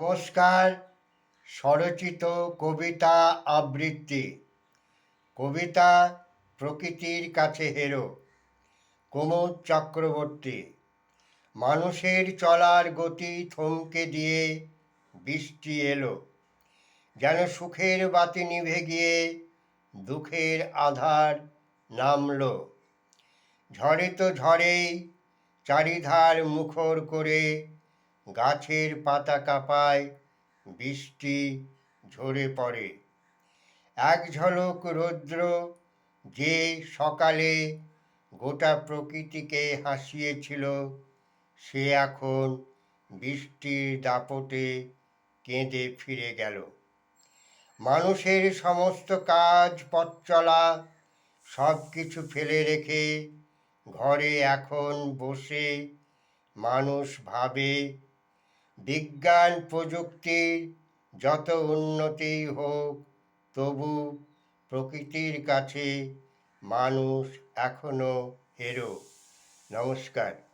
নমস্কার। স্বরচিত কবিতা আবৃত্তি। কবিতা প্রকৃতির কাছে হেরো। কুমুদ চক্রবর্তী। মানুষের চলার গতি থমকে দিয়ে বৃষ্টি এলো। যেন সুখের বাতি নিভে গিয়ে দুঃখের আধার নামলো। ঝড়ে তো ঝড়েই চারিধার মুখর করে গাছের পাতা কাঁপায়, বৃষ্টি ঝরে পড়ে। এক ঝলক রৌদ্র যে সকালে গোটা প্রকৃতিকে হাসিয়েছিল, সে এখন বৃষ্টির দাপটে কেঁদে ফিরে গেল। মানুষের সমস্ত কাজ, পথ চলা সব কিছু ফেলে রেখে ঘরে এখন বসে মানুষ ভাবে বিজ্ঞান প্রযুক্তির যত উন্নতি হোক তবু প্রকৃতির কাছে মানুষ এখনও হেরো। নমস্কার।